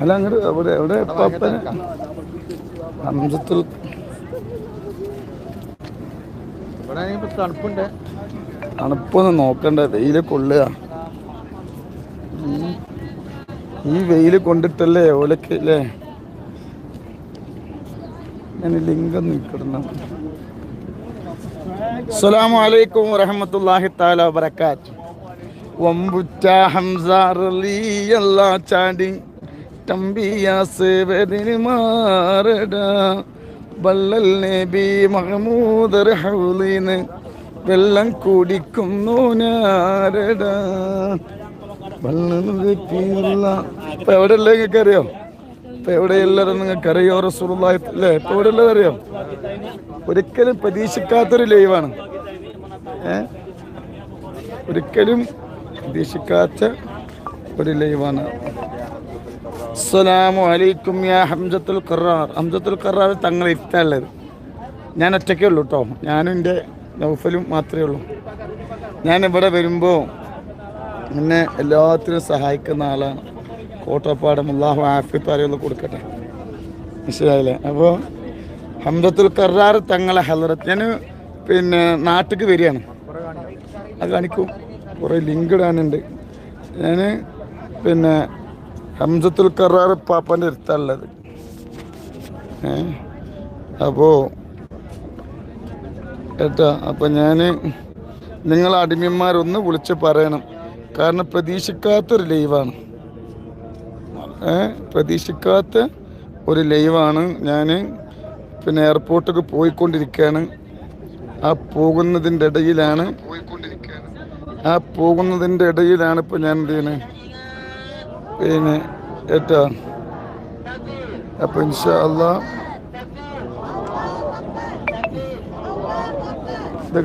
അല്ല അങ്ങോട്ട് എവിടെ എവിടെ? പാപ്പന് ഇവിടെ ഇപ്പൊ തണുപ്പുണ്ട്. തണുപ്പൊന്നും നോക്കണ്ട വെയിൽ കൊള്ളുക. ഈ വെയിൽ കൊണ്ടിട്ടല്ലേ ഓലക്ക് അല്ലേ ഞാൻ ലിംഗം നിൽക്കണം അസ്സലാമു അലൈക്കും വറഹ്മത്തുള്ളാഹി തആല വബറകാത്ത് വമ്പുറ്റ ഹംസ റളിയല്ലാ ചാടി. തമ്പിയാസ് വെതിന് മാറട. വല്ലൽ നബി മഹമൂദർ ഹൗലീന് വെള്ളം കുടിക്കുന്നു ഞാരട വെള്ളം. ഇപ്പൊ എവിടെയല്ലേ നിങ്ങൾക്ക് അറിയോ? ഇപ്പൊ എവിടെയെല്ലാരും നിങ്ങൾക്ക് അറിയോ റസൂലുള്ളാഹി അല്ലേ? ഇപ്പൊ എവിടെയല്ലേ അറിയോ? ഒരിക്കലും പ്രതീക്ഷിക്കാത്തൊരു ലൈവാണ്. ഏ? ഒരിക്കലും പ്രതീക്ഷിക്കാത്ത ഒരു ലൈവാണ്. അസ്സലാമു അലൈക്കും യാ ഹംസത്തുൽ ഖറാർ. ഹംസത്തുൽ ഖറാർ തങ്ങൾ ഇരുത്താനുള്ളത് ഞാൻ ഒറ്റയ്ക്കേ ഉള്ളൂ കേട്ടോ ഞാനും എന്റെ നൗഫലും മാത്രമേ ഉള്ളൂ. ഞാൻ ഇവിടെ വരുമ്പോൾ എന്നെ എല്ലാത്തിനും സഹായിക്കുന്ന ആളാണ്. കോട്ടപ്പാടം അള്ളാഹു ആഫിത്ത് അറിയുള്ള കൊടുക്കട്ടെ. മനസ്സിലായില്ലേ? അപ്പോൾ ഹംസത്തുൽ ഖറാർ തങ്ങളെ ഹലറത്ത് ഞാൻ പിന്നെ നാട്ടിലേക്ക് വരികയാണ്. അത് കാണിക്കും. കുറേ ലിങ്ക് ഇടാനുണ്ട്. ഞാൻ പിന്നെ ഹംസത്തുൽ കറാർ പാപ്പന്റെ അടുത്തുള്ളത് ഏ അപ്പോൾ ഏട്ടാ അപ്പം ഞാൻ നിങ്ങൾ അടിമന്മാരൊന്ന് വിളിച്ച് പറയണം. കാരണം പ്രതീക്ഷിക്കാത്തൊരു ലൈവാണ്. പ്രതീക്ഷിക്കാത്ത ഒരു ലൈവാണ് ഞാൻ പിന്നെ എയർപോർട്ടിലേക്ക് പോയിക്കൊണ്ടിരിക്കുകയാണ്. ആ പോകുന്നതിന്റെ ഇടയിലാണ് ആ പോകുന്നതിന്റെ ഇടയിലാണ് ഇപ്പം ഞാൻ എന്ത് ചെയ്യുന്നത് പിന്നെ ഏറ്റവും അപ്പം ഇൻഷാ അല്ലാ. ഇത്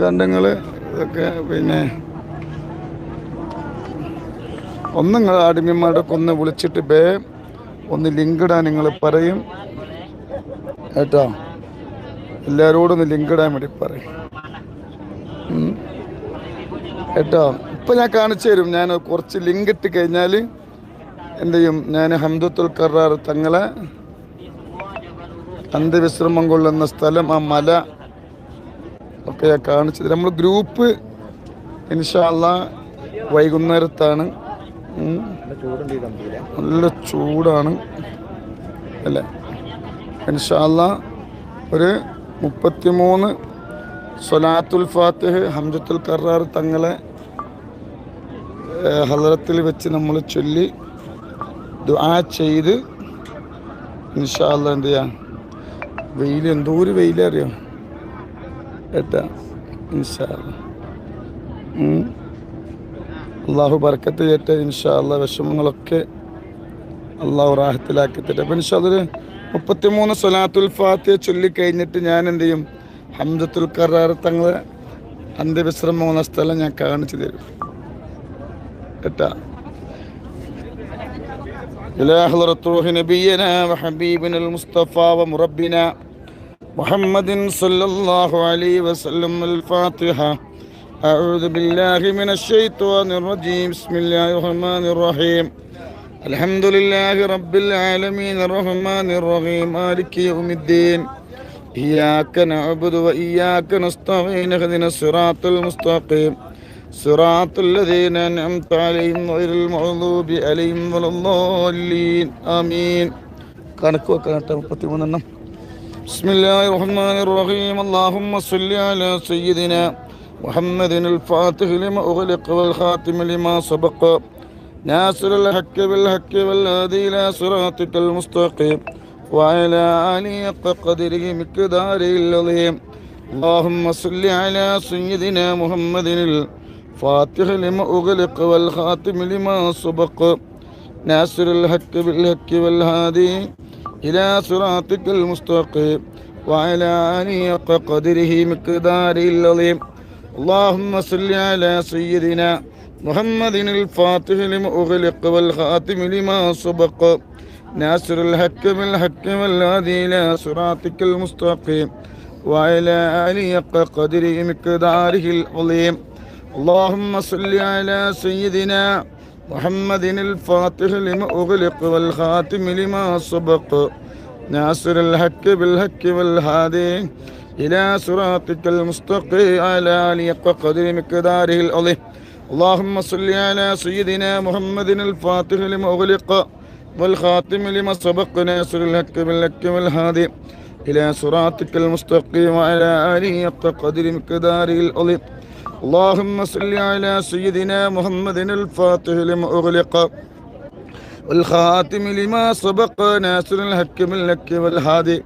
ഇതൊക്കെ പിന്നെ ഒന്ന് നിങ്ങൾ ആടിമ്യന്മാരുടെ ഒന്ന് വിളിച്ചിട്ട് ബേ ഒന്ന് ലിങ്കിടാൻ നിങ്ങൾ പറയും. കേട്ടോ എല്ലാവരോടും ഒന്ന് ലിങ്കിടാൻ വേണ്ടി പറയും. കേട്ടോ. ഇപ്പം ഞാൻ കാണിച്ചു തരും. ഞാൻ കുറച്ച് ലിങ്ക് ഇട്ട് കഴിഞ്ഞാൽ എന്ത് ചെയ്യും? ഞാൻ ഹംദത്തുൽ കറാർ തങ്ങളെ അന്ത്യവിശ്രമം കൊള്ളുന്ന സ്ഥലം ആ മല ഒക്കെ ഞാൻ കാണിച്ചത് നമ്മൾ ഗ്രൂപ്പ് ഇൻഷാല്ല വൈകുന്നേരത്താണ്. നല്ല ചൂടാണ്. അല്ലേ? ഇൻഷാല്ല ഒരു മുപ്പത്തിമൂന്ന് സൊലാത്തുൽ ഫാത്തിഹ് ഹംജത്തുൽ കറാർ തങ്ങളെ ഹലറത്തിൽ വെച്ച് നമ്മൾ ചൊല്ലി ദുആ ചെയ്ത് ഇൻഷാല്ല എന്ത് ചെയ്യാം? വെയിൽ എന്തോ ഒരു വെയിലറിയോ ഏട്ടാ ഇൻഷാല്ല അള്ളാഹു ബർക്കത്ത് ചെയ്യട്ടെ ഇൻഷാ അള്ളാഹ് വിഷമങ്ങളൊക്കെ അള്ളാഹു റാഹത്തിലാക്കി തരാം. അപ്പം ഇൻഷാ അതൊരു മുപ്പത്തിമൂന്ന് സ്വലാത്തുൽ ഫാത്തിയെ ചൊല്ലിക്കഴിഞ്ഞിട്ട് ഞാൻ എന്ത് ചെയ്യും? ഹംദത്തുൽ കറാർ തങ്ങളെ അന്ത്യവിശ്രമം എന്ന സ്ഥലം ഞാൻ കാണിച്ചു തരും കേട്ടാ إلى حضرة روح نبينا وحبيبنا المصطفى ومربنا محمد صلى الله عليه وسلم الفاتحة أعوذ بالله من الشيطان الرجيم بسم الله الرحمن الرحيم الحمد لله رب العالمين الرحمن الرحيم مالك يوم الدين إياك نعبد وإياك نستعين اهدنا الصراط المستقيم صراط الذين أنعمت عليهم غير المغضوب عليهم ولا الضالين آمين كانت وكانت بسم الله الرحمن الرحيم اللهم صل على سيدنا محمد الفاتح لما أغلق والخاتم لما سبق ناصر الحق بالحق والهادي إلى صراطك المستقيم وعلى آله حق قدره مقداره العظيم اللهم صل على سيدنا محمد الفاتح لما أغلق والخاتم لما سبق ناصر الحق بالحق والهادي إلى صراطك المستقيم وعلى آله حق قدره مقداره العظيم اللهم صل على سيدنا محمد الفاتح لما أغلق والخاتم لما سبق ناصر الحق بالحق والهادي إلى صراطك المستقيم وعلى آله حق قدره مقداره العظيم اللهم صل على سيدنا محمد الفاتح لما أغلق والخاتم لما سبق ناصر الحق بالحق والهادي إلى صراطك المستقيم على آله قدر مقداره العظيم اللهم صل على سيدنا محمد الفاتح لما أغلق والخاتم لما سبق ناصر الحق بالحق والهادي إلى صراطك المستقيم وعلى آله حق قدر مقداره العظيم اللهم صل على سيدنا محمد الفاتح لما أغلق والخاتم لما سبق ناصر الحق بالحق والهادي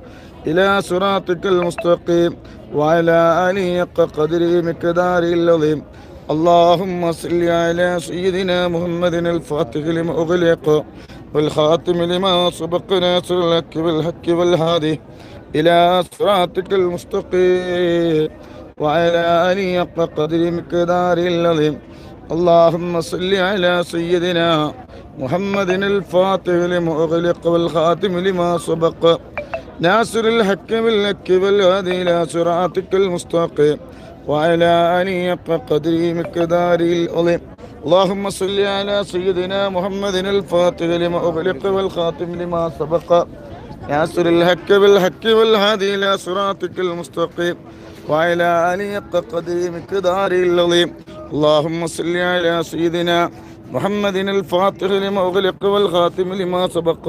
إلى صراطك المستقيم وعلى آله حق قدره مقداره العظيم اللهم صل على سيدنا محمد الفاتح لما أغلق والخاتم لما سبق ناصر الحق بالحق والهادي إلى صراطك المستقيم وعلى آله حق قدر مقدار العظيم اللهم صل على سيدنا محمد الفاتح لما أغلق والخاتم لما سبق ناصر الحق بالحق والهادي إلى صراطك المستقيم وعلى آله حق قدر مقدار العظيم اللهم صل على سيدنا محمد الفاتح لما أغلق والخاتم لما سبق ناصر الحق بالحق والهادي إلى صراطك المستقيم وعلى آله حق قدر مقدار العظيم اللهم صل على سيدنا محمد الفاتح لما أغلق والخاتم لما سبق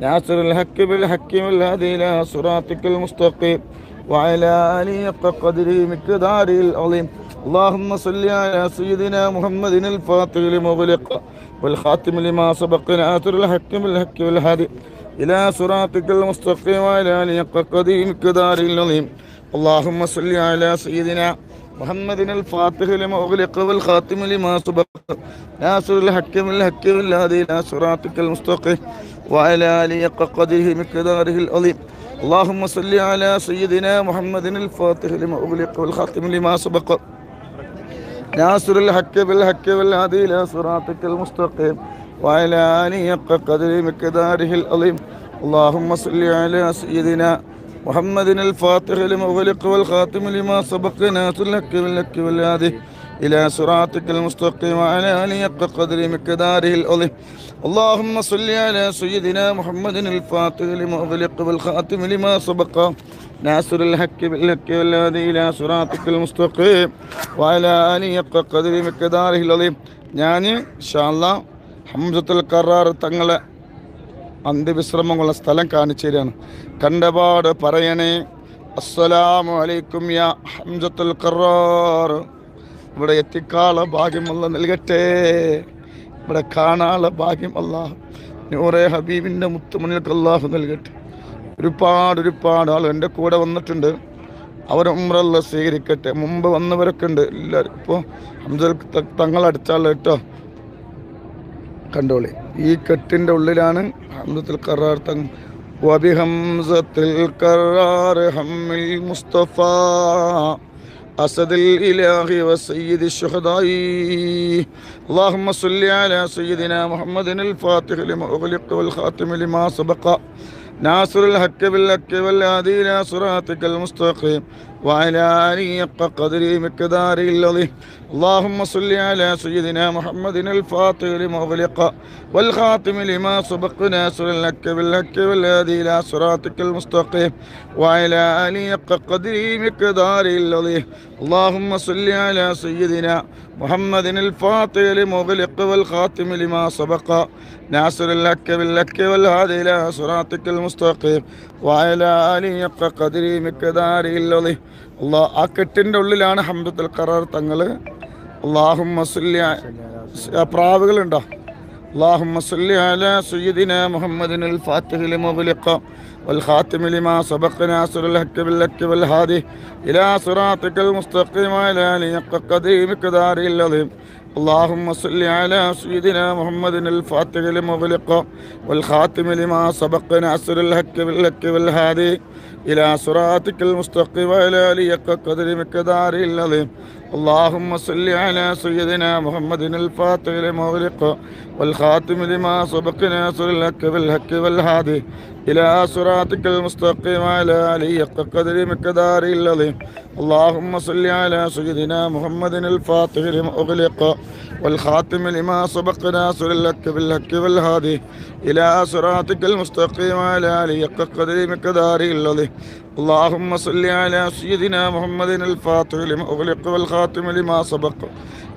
ناصر الحق بالحق والهادي إلى صراطك المستقيم وعلى آله حق قدر مقدار العظيم اللهم صل على سيدنا محمد الفاتح لما أغلق والخاتم لما سبق ناصر الحق بالحق والهادي إلى صراطك المستقيم وعلى آله حق قدر مقدار العظيم اللهم صل على سيدنا محمد الفاتح لما أغلق والخاتم لما سبق ناصر الحق بالحق والهادي إلى صراطك المستقيم وعلى آله حق قدره مقداره العظيم اللهم صل على سيدنا محمد الفاتح لما أغلق والخاتم لما سبق ناصر الحق بالحق والهادي إلى صراطك المستقيم وعلى آله حق قدر مقداره العظيم اللهم صل على سيدنا محمد الفاتح لما أغلق والخاتم لما سبق ناصر الحق بالحق والهادي إلى صراطك المستقيم وعلى آله حق قدر مقداره العظيم اللهم صل على سيدنا محمد الفاتح لما أغلق والخاتم لما سبق ناصر الحق بالحق والهادي إلى صراطك المستقيم وعلى آله حق قدر مقداره العظيم ഞാൻ ഷാല്ല ഹംസത്തുൽ കറാർ തങ്ങളെ അന്ത്യവിശ്രമമുള്ള സ്ഥലം കാണിച്ചു തരികയാണ് കണ്ടപാട് പറയണേ അസ്സലാമു അലൈക്കും യാ ഹംസത്തുൽ കറാർ ഇവിടെ എത്തിക്കാള ഭാഗ്യമല്ല നൽകട്ടെ. ഇവിടെ കാണാളെ ഭാഗ്യമല്ല. നൂറെ ഹബീബിന്റെ മുത്തുമണികൾക്ക് അള്ളാഹു നൽകട്ടെ. ഒരുപാട് ഒരുപാട് ആൾ എന്റെ കൂടെ വന്നിട്ടുണ്ട്. അവർ സ്വീകരിക്കട്ടെ. മുമ്പ് വന്നവരൊക്കെ ഉണ്ട്. എല്ലാവരും ഇപ്പോൾ ഹംസൽ ത- തങ്ങളടിച്ചാളെ കേട്ടോ. കണ്ടോളി. ഈ കെട്ടിന്റെ ഉള്ളിലാണ് ഹംസത്തുൽ കറാർ തങ്. വബിഹംസത്തിൽ കറാർ ഹമ്മിൽ മുസ്തഫ. أسد الإله وسيد الشهداء اللهم صل على سيدنا محمد الفاتح لما أغلق والخاتم لما سبق ناصر الحق بالحق والهادي إلى صراطك المستقيم وعلى آله حق قدره مقداره العظيم. اللهم صل على سيدنا محمد الفاتح لما أغلق والخاتم لما سبق ناصر الحق بالحق والهادي إلى صراطك المستقيم. وعلى آله حق قدره مقداره العظيم. اللهم صل على سيدنا محمد الفاتح لما أغلق والخاتم لما سبق ناصر الحق بالحق والهادي إلى صراطك المستقيم. وعلى آله حق قدره مقداره العظيم. الله ആ കെട്ടിൻ്റെ ഉള്ളിലാണ് ഹംദത്തുൽ ഖറാർ തങ്ങൾ അള്ളാഹുമ്മ സല്ലി ആ പ്രാവുകളുണ്ടോ اللهم صل على سيدنا محمد الفاتح لمغلق والخاتم لما سبق ناصر الحق بالحق والهادي إلى صراطك المستقيم وعلى آله حق قدره مقداره العظيم اللهم صل على سيدنا محمد الفاتح لمغلق والخاتم لما سبق ناصر الحق بالحق والهادي إلى صراطك المستقيم وعلى آله حق قدر مقداره العظيم اللهم صل على سيدنا محمد الفاتح لما أغلق والخاتم لما سبق ناصر الحق بالحق والهادي إلى صراطك المستقيم على آله حق قدر مقدار العظيم اللهم صل على سيدنا محمد الفاتح لما أغلق والخاتم لما سبق ناصر الحق بالحق والهادي إلى صراطك المستقيم على آله حق قدر مقدار العظيم اللهم صل على سيدنا محمد الفاتح لما أغلق والخاتم لما سبق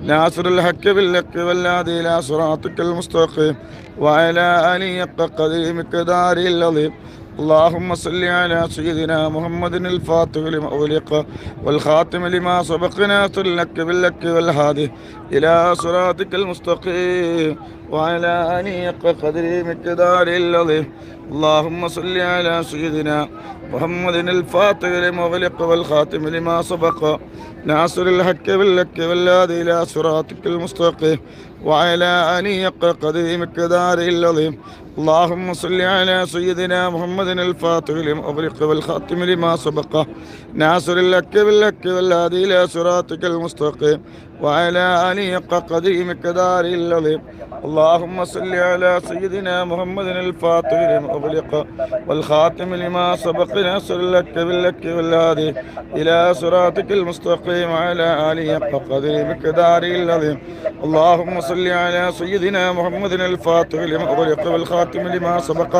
ناصر الحق بالحق والهادي إلى صراطك المستقيم وعلى آله حق قدر مقدار العظيم. اللهم صل على سيدنا محمد الفاتح لما أغلق والخاتم لما سبق ناصر الحق بالحق والهادي إلى صراطك المستقيم وعلى آله حق قدر مقدار العظيم اللهم صل على سيدنا محمد الفاتح لما أغلق والخاتم لما سبق ناصر الحق بالحق والهادي إلى صراطك المستقيم وعلى آله حق قدر مقدار العظيم اللهم صل على سيدنا محمد الفاتح لما أغلق والخاتم لما سبق ناصر الحق بالحق والهادي إلى صراطك المستقيم وعلى آله حق قدر مقدار العظيم اللهم صل على سيدنا محمد الفاتح لما أغلق والخاتم لما سبق ناصر الحق بالحق والهادي إلى صراطك المستقيم وعلى آله حق قدر مقدار العظيم اللهم صل على سيدنا محمد الفاتح لما أغلق والخاتم لما سبق.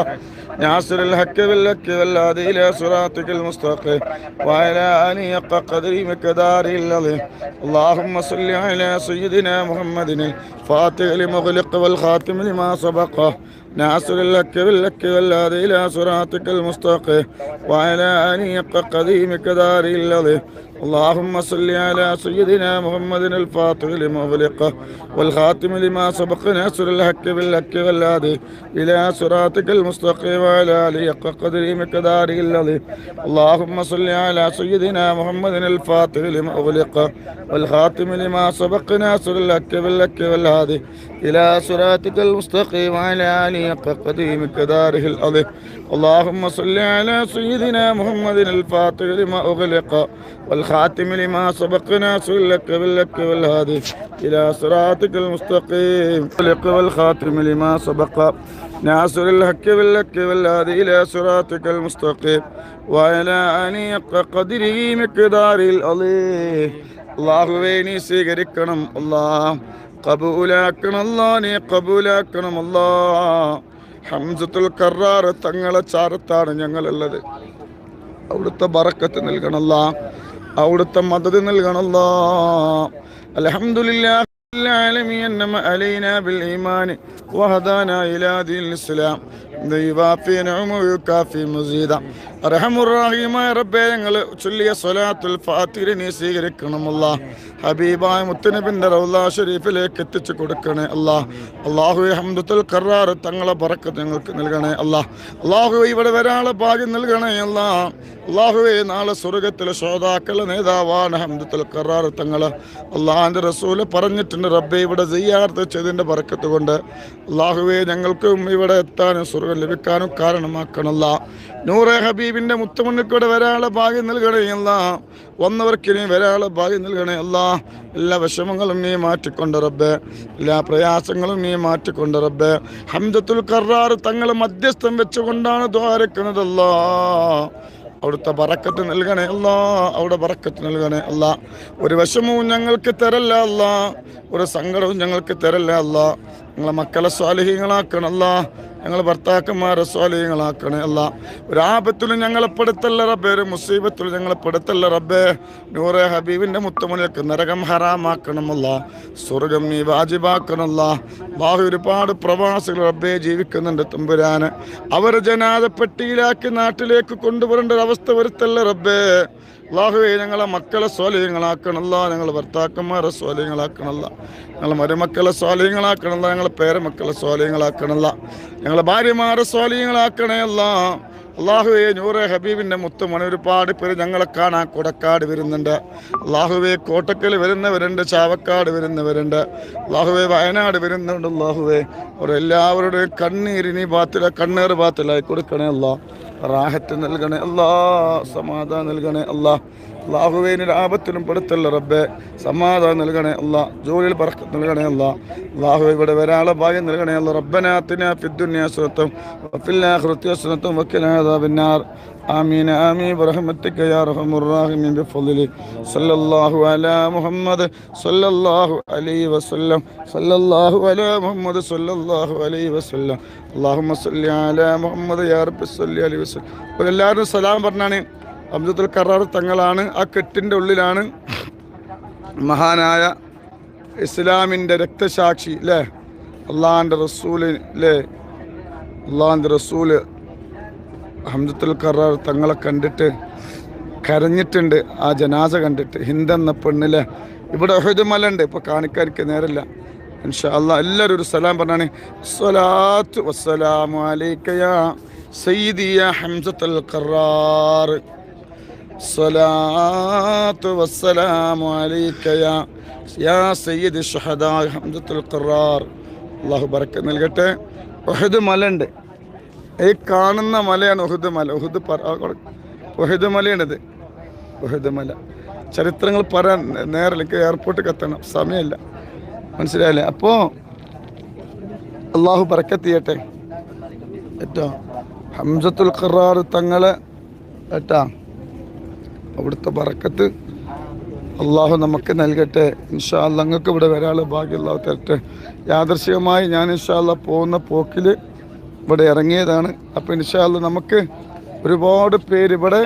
ناصر الحق بالحق والهادي إلى صراطك المستقيم. وعلى آله حق قدر مقدار العظيم. اللهم صل على سيدنا محمد الفاتح لما أغلق والخاتم لما سبق. ناصر الحق بالحق والهادي إلى صراطك المستقيم. وعلى آله حق قدر مقدار العظيم. اللهم صل على سيدنا محمد الفاتح لما أغلق والخاتم لما سبق ناصر الحق بالحق والهادي إلى صراطك المستقيم وعلى آله حق قدر مقداره العظيم اللهم صل على سيدنا محمد الفاتح لما أغلق والخاتم لما سبق ناصر الحق بالحق والهادي إلى صراطك المستقيم وعلى آله حق قدر مقداره العظيم اللهم صل على سيدنا محمد الفاتح لما أغلق والخاتم لما سبق ناصر لك باللك والهادي إلى صراطك المستقيم لك والخاتم لما سبق ناصر الحق باللك والهادي إلى صراطك المستقيم وعلى آله حق قدره مقدار العظيم അള്ളാഹുവേ നീ സ്വീകരിക്കണം അല്ലാ കബൂലാക്കണം അല്ലാ നീ കബൂലാക്കണം അല്ലാ ഹംസത്തുൽ കറാർ തങ്ങളെ ചാരത്താണ് ഞങ്ങളുള്ളത് അവിടുത്തെ ബറക്കത്ത് നൽകണല്ല അവിടുത്തെ മദത് നൽകണല്ലോ അലഹമുല്ലാ العالمين أنما علينا بالإيمان وهدانا إلى دين الإسلام ضيفافي نعمه ويكافي مزيدا റഹമുറാഹിമായ റബ്ബെ ഞങ്ങൾ ചൊല്ലിയ സ്വലാത്തുൽ ഫാത്തിരി നീ സ്വീകരിക്കണമല്ല ഹബീബായ മുത്തനബിന്റെ റൗലാ ഷരീഫിലേക്ക് എത്തിച്ചു കൊടുക്കണേ അല്ലാ അള്ളാഹു ഹംദുൽ കറാർ തങ്ങളെ പറക്കത്ത് ഞങ്ങൾക്ക് നൽകണേ അല്ലാ അള്ളാഹു ഇവിടെ വരാനുള്ള ഭാഗ്യം നൽകണേ അല്ലാ അള്ളാഹുവെ നാളെ സ്വർഗത്തിലെ ശ്രോതാക്കളെ നേതാവാണ് ഹംദുൽ കറാർ തങ്ങള് അള്ളാഹിന്റെ റസൂല് പറഞ്ഞിട്ടുണ്ട് റബ്ബെ ഇവിടെ ചെയ്യാർത്ത് ചെയ്തതിന്റെ പറക്കത്ത് കൊണ്ട് അള്ളാഹുവെ ഞങ്ങൾക്കും ഇവിടെ എത്താനും സ്വർഗം ലഭിക്കാനും കാരണമാക്കണല്ല നൂറെ ഹബീബിന്റെ മുത്തുമണ്ണിക്കൂടെ വരാളെ ഭാഗ്യം നൽകണേ അല്ല വന്നവർക്ക് നീ വരാനുള്ള ഭാഗ്യം നൽകണേ അല്ല എല്ലാ വിഷമങ്ങളും നീ മാറ്റിക്കൊണ്ട് റബ്ബെ. എല്ലാ പ്രയാസങ്ങളും നീ മാറ്റിക്കൊണ്ട് റബ്ബെ. ഹംദത്തുൽ കറാർ തങ്ങൾ മധ്യസ്ഥം വെച്ചുകൊണ്ടാണ് ദ്വാരക്കുന്നതല്ലാ അവിടുത്തെ ബറക്കത്ത് നൽകണേ അല്ല. അവിടെ ബറക്കത്ത് നൽകണേ അല്ല. ഒരു വിഷമവും ഞങ്ങൾക്ക് തരല്ല അല്ല. ഒരു സങ്കടവും ഞങ്ങൾക്ക് തരല്ല അല്ല. ഞങ്ങളെ മക്കളെ സ്വാലിഹീങ്ങളാക്കണല്ല ഞങ്ങൾ ഭർത്താക്കന്മാരെ സ്വാലിഹീങ്ങളാക്കണേ അല്ല ഒരാപത്തിലും ഞങ്ങളെ പെടുത്തല്ല റബ്ബേ ഒരു മുസീബത്തിലും ഞങ്ങളെ പെടുത്തല്ല റബ്ബേ. നൂറെ ഹബീബിന്റെ മുത്തമുനിലേക്ക് നരകം ഹറാമാക്കണമല്ല സ്വർഗം നീ വാജിബാക്കണമല്ല ബാഹു ഒരുപാട് പ്രവാസികൾ റബ്ബേ ജീവിക്കുന്നുണ്ട് തമ്പുരാന്. അവർ ജനാദ പെട്ടിയിലാക്കി നാട്ടിലേക്ക് കൊണ്ടുവരേണ്ട ഒരു അവസ്ഥ വരുത്തല്ല റബ്ബേ. അള്ളാഹുവേ ഞങ്ങളെ മക്കളെ സ്വാലയങ്ങളാക്കണല്ല ഞങ്ങളെ ഭർത്താക്കന്മാരെ സ്വാലയങ്ങളാക്കണല്ല ഞങ്ങളെ മരുമക്കളെ സ്വാലയങ്ങളാക്കണല്ല ഞങ്ങളെ പേരമക്കളെ സ്വാലയങ്ങളാക്കണല്ല ഞങ്ങളെ ഭാര്യമാരെ സ്വാലയങ്ങളാക്കണേ അല്ല അള്ളാഹുവെ നൂറെ ഹബീബിന്റെ മുത്തുമണി ഒരുപാട് പേര് ഞങ്ങളെ കാണാൻ കൊടക്കാട് വരുന്നുണ്ട്. അള്ളാഹുവെ കോട്ടക്കൽ വരുന്നവരുണ്ട് ചാവക്കാട് വരുന്നവരുണ്ട്. അള്ളാഹുവെ വയനാട് വരുന്നുണ്ട് അള്ളാഹുവെ അവരെല്ലാവരുടെയും കണ്ണീരിനി ബാത്തില കണ്ണീർ ബാത്തിലായി കൊടുക്കണേ അല്ലാ റാഹത്ത് നൽകണേ അല്ലാ സമാധാനം നൽകണേ അല്ലാ അള്ളാഹുവേന് ആപത്തിലും പെടുത്തല്ല റബ്ബെ സമാധാനം നൽകണേ അല്ല ജോലിയിൽ പറക്ക നൽകണേ അല്ല അള്ളാഹു ഇവിടെ വരാനുള്ള ഭാഗ്യം നൽകണേ അല്ല റബ്ബനാത്തിന ഫിദ്ദുന്യാസുരത്തും വഫില്ലാഹൃത്യസുരത്തും വക്കിനാദാബിന്നാർ آمين آمين برحمتك يا أرحم الراحمين بفضلك صلى الله على محمد صلى الله عليه وسلم صلى الله على محمد صلى الله عليه وسلم اللهم صل على محمد يا رب صل عليه وسلم അപ്പോൾ എല്ലാവരും സലാം പറഞ്ഞാണ് അബ്ദുൽ കറാർ തങ്ങളാണ് ആ കെട്ടിന്റെ ഉള്ളിലാണ് മഹാനായ ഇസ്ലാമിന്റെ രക്തസാക്ഷി അല്ലേ അള്ളാഹാന്റെ റസൂലിലെ അള്ളാഹിന്റെ റസൂൽ ഹംദത്തുൽ കറാർ തങ്ങളെ കണ്ടിട്ട് കരഞ്ഞിട്ടുണ്ട് ആ ജനാസ കണ്ടിട്ട്. ഹിന്ദെന്ന പെണ്ണിലെ ഇവിടെ ഹൃദമല മല ഉണ്ട് ഇപ്പോൾ കാണിക്കാർക്ക് നേരല്ല. ഇൻഷാ എല്ലാവരും ഒരു സലാം പറഞ്ഞാണ് സ്വലാത്തു വസ്സലാമു അലൈക യാ സയ്യിദി ഹംസത്തുൽ കറാർ. സ്വലാത്തു والسلام عليك يا يا سيد الشهداء حمدة القرار അള്ളാഹു ബറക്ക നൽകട്ടെ. ഒഹദ് മല ഈ കാണുന്ന മലയാണ് ഒഹദ് മല. ഒഹദ് ഒഹദ് മലയാണിത്. ഒഹദ് മല. ചരിത്രങ്ങൾ പറയാൻ നേരെ എയർപോർട്ട് കത്തണം. സമയമില്ല. മനസ്സിലായല്ലേ? അപ്പോൾ അള്ളാഹു പറക്കെത്തിയട്ടെ ഏറ്റവും ഹംസത്തുൽ ഖറാർ തങ്ങളെ ഏട്ടാ അവിടുത്തെ ബറക്കത്ത് അള്ളാഹു നമുക്ക് നൽകട്ടെ. ഇൻഷാ അല്ല നിങ്ങൾക്ക് ഇവിടെ വരാനുള്ള ഭാഗ്യം അള്ളാഹു തരട്ടെ. യാദർശികമായി ഞാൻ ഇൻഷാ അല്ല പോകുന്ന പോക്കിൽ ഇവിടെ ഇറങ്ങിയതാണ്. അപ്പോൾ ഇൻഷാ അല്ല നമുക്ക് ഒരുപാട് പേര് ഇവിടെ